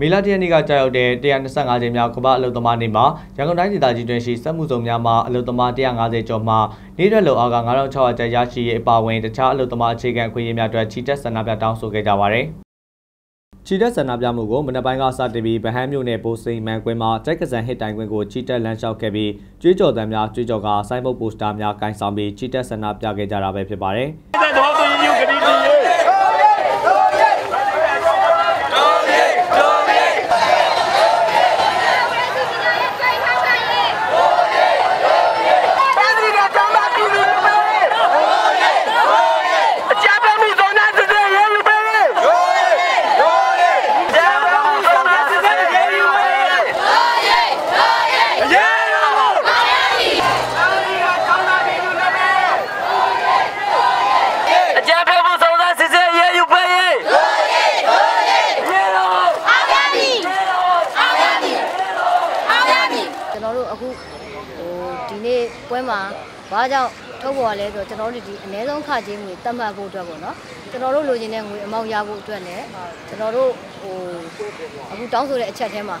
မေလ၁ရက်နေ့ကကြာရောက်တဲ့125ကြိမ်မြောက်ကမ္ဘာအလုပ်သမားနေ့မှာရန်ကုန်တိုင်းဒေသကြီးတွင်ရှိစက်မှုဆောင်များမှာအလုပ်သမား150ကျော်မှနေ့ရက်လုံအားက9600ကျပ်ရရှိရေးအပါအဝင်တခြားအလုပ်သမားအခြေခံအခွင့်အရေးများအတွက်ချီတက်ဆန္ဒပြတောင်းဆိုခဲ့ကြပါတယ်။ချီတက်ဆန္ဒပြမှုကိုမနက်ပိုင်းကစတင်ပြီးဗဟန်းမြို့နယ်ပိုးစိန်မန်ကွင်းမှာကြိုက်ကစံဟစ်တိုင်ကွင်းကိုချီတက်လမ်းလျှောက်ခဲ့ပြီးကြွေးကြော်သံများကြွေးကြော်ကဆိုင်းဘုတ်ပိုစတာများကင်ဆောင်ပြီးချီတက်ဆန္ဒပြခဲ့ကြတာပဲဖြစ်ပါတယ်။တဲ့တော်သူကြီးကတိတီ ပွဲမှာဘာကြောင့်ထုတ်ပေါ်လဲဆိုတော့ကျွန်တော်တို့ဒီအ ਨੇ ဆုံးခချင်းငွေတတ်မှတ်ဖို့အတွက်ပေါ့နော်ကျွန်တော်တို့လိုချင်တဲ့ငွေအမောက်ရဖို့အတွက်လည်းကျွန်တော်တို့ဟိုအခုတောင်းဆိုတဲ့အချက်ထဲမှာ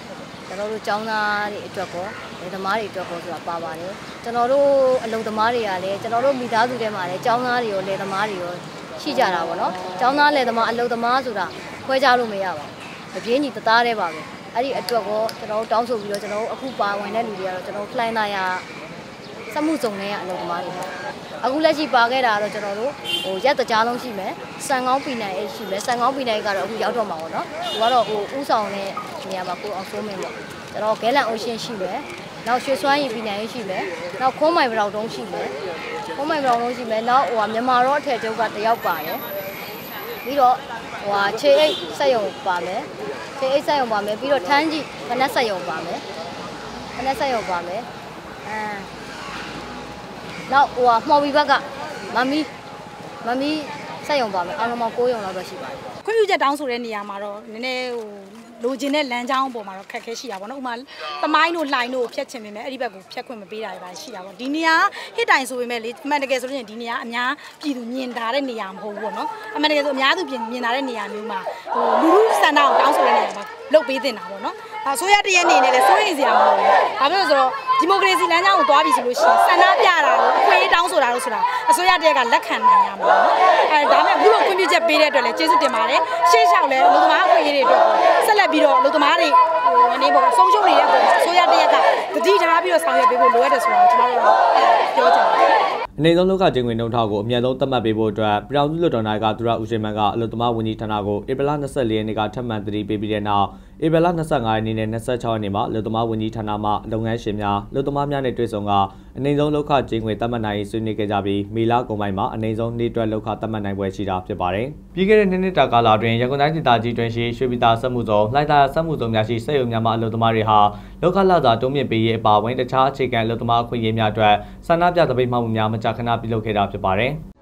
ကျွန်တော်တို့ចောင်းသားတွေအတွက်ကောလေသမားတွေအတွက်ကောဆိုတာပါပါတယ်ကျွန်တော်တို့အလုံသမားတွေကလည်းကျွန်တော်တို့မိသားစုထဲမှာလည်းចောင်းသားတွေရောလေသမားတွေရောရှိကြတာပေါ့နော်ចောင်းသားလေသမားအလုံသမားဆိုတာခွဲခြားလို့မရပါဘူးအပြင်းကြီးတသားတည်းပါပဲ အဲ့ဒီအတွက်ကောကျွန်တော်တို့တောင်းဆိုပြီးတော့ကျွန်တော်တို့အခုပါဝင်တဲ့လူတွေကတော့ကျွန်တော်လှိုင်းသားရစမှုစုံတွေကအလုပ်သမားတွေပေါ့အခုလက်ရှိပါခဲ့တာကတော့ကျွန်တော်တို့ဟိုရက်တကြားလုံးရှိမယ်စံကောင်းပီနိုင်ရေးရှိမယ်စံကောင်းပီနိုင်ကတော့အခုရောက်တော့မှာပေါ့နော်သူကတော့ဟိုဥဆောင်တဲ့နေရာမှာကိုအောင်စိုးမင်းပေါ့ကျွန်တော်ဂဲလန်အိုရှင်ရှိမယ်နောက်ရွှေစွမ်းရည်ပီနိုင်ရေးရှိမယ်နောက်ခိုးမိုင်ဗလောက်တုံးရှိမယ်ခိုးမိုင်ဗလောက်တုံးရှိမယ်နောက်ဟိုမြန်မာရောအထက်ကျုပ်ကတယောက်ပါတယ်ပြီးတော့ဟိုဟာခြေအိတ်စက်ရုံပါမယ် ခြေအိတ်စက်ရုံပါမယ်ပြီးတော့ထန်းကြီးဖနက်စက်ရုံပါမယ်ဖနက်စက်ရုံပါမယ်အဲနောက်ဟိုဟာမှော်ဘီဘက်ကမမီမမီစက်ရုံပါမယ်အားလုံးပေါင်း9ရုံလောက်ပဲရှိပါတယ်ခွင့်ပြုချက်တောင်းဆိုတဲ့နေရာမှာတော့နည်းနည်းဟိုလိုချင်တဲ့လမ်းကြောင်းပေါ်မှာတော့ခက်ခဲရှိတာပေါ့နော်ဥမာသမိုင်းတို့လှိုင်းတို့ဖြတ်ချင်ပေမဲ့အဲ့ဒီဘက်ကိုဖြတ်ခွင့်မပေးတာတွေပါရှိတာပေါ့ဒီနေရာဟစ်တိုင်ဆိုပေမဲ့လေအမှန်တကယ်ဆိုလို့ရှိရင်ဒီနေရာအများပြည်သူမြင်တာတဲ့နေရာမဟုတ်ဘူးပေါ့နော်အမှန်တကယ်ဆိုအများသူပြင်မြင်တာတဲ့နေရာမျိုးမှာ ဟိုလူလူစံတောင်းတောင်းဆိုတဲ့နေရာမှာလုတ်ပေးတင်တာပေါ့နော်ဒါဆိုရတရက်နေနဲ့လည်းစိုးရိမ်စရာမလိုဘူး။ဒါပြောဆိုတော့ဒီမိုကရေစီလမ်းကြောင်းကိုသွားပြီဆိုလို့ရှိရင်ဆန္ဒပြတာကိုအခွင့်အရေးတောင်းဆိုတာလို့ဆိုတာအစိုးရတရက်ကလက်ခံနိုင်ရမှာနော်။အဲဒါမဲ့အခုလိုခွင့်ပြုချက်ပေးတဲ့အတွက်လည်းကျေးဇူးတင်ပါတယ်။ရှေ့လျှောက်လည်းလူသမားအခွင့်အရေးတွေအတွက်ဆက်လက်ပြီးတော့လူသမားတွေဟိုအနေပေါ်ဆုံးရှုံးနေတဲ့အပေါ်အစိုးရတရက်ကတတိထားပြီးတော့ဆောင်ရွက်ပေးဖို့လိုအပ်တယ်ဆိုတာကိုကျွန်တော်တို့ပြောချင်ပါတယ်။ အနေဆုံးလောက်ကကျင်းဝင်နှုတ်ထောက်ကိုအမြတ်ဆုံးသတ်မှတ်ပေးဖို့အတွက်ပြည်တော်စုလွှတ်တော်နိုင်ကသူရဦးရှင်မန်ကအလို့သမားဝန်ကြီးဌာနကိုဧပြီလ24ရက်နေ့ကထပ်မံတတိပေးပြီးတဲ့နောက်ဧပြီလ25ရက်နေ့နဲ့26ရက်နေ့မှာလူသမားဝန်ကြီးဌာနမှလုပ်ငန်းရှင်များလူသမားများနဲ့တွေ့ဆုံကအနိုင်ဆုံးလောက်ခကျင်းငွေတတ်မှတ်နိုင်ဆွေးနွေးခဲ့ကြပြီးမေလကုန်ပိုင်းမှာအနိုင်ဆုံးနေ့တွက်လောက်ခတတ်မှတ်နိုင်ပွဲရှိတာဖြစ်ပါတယ်။ပြီးခဲ့တဲ့နှစ်နှစ်တာကာလအတွင်းရန်ကုန်တိုင်းဒေသကြီးတွင်ရှိရွှေပြည်သာစက်မှုစုံလှိုက်သာစက်မှုစုံများရှိစက်ရုံများမှအလုပ်သမားတွေဟာလောက်ခလာသာတုံးမြင့်ပေးရေးအပါအဝင်တခြားအခြေခံအလုပ်သမားအခွင့်အရေးများအတွက်ဆန္ဒပြသပိတ်မှမှုများမကြာခဏပြုလုပ်ခဲ့တာဖြစ်ပါတယ်။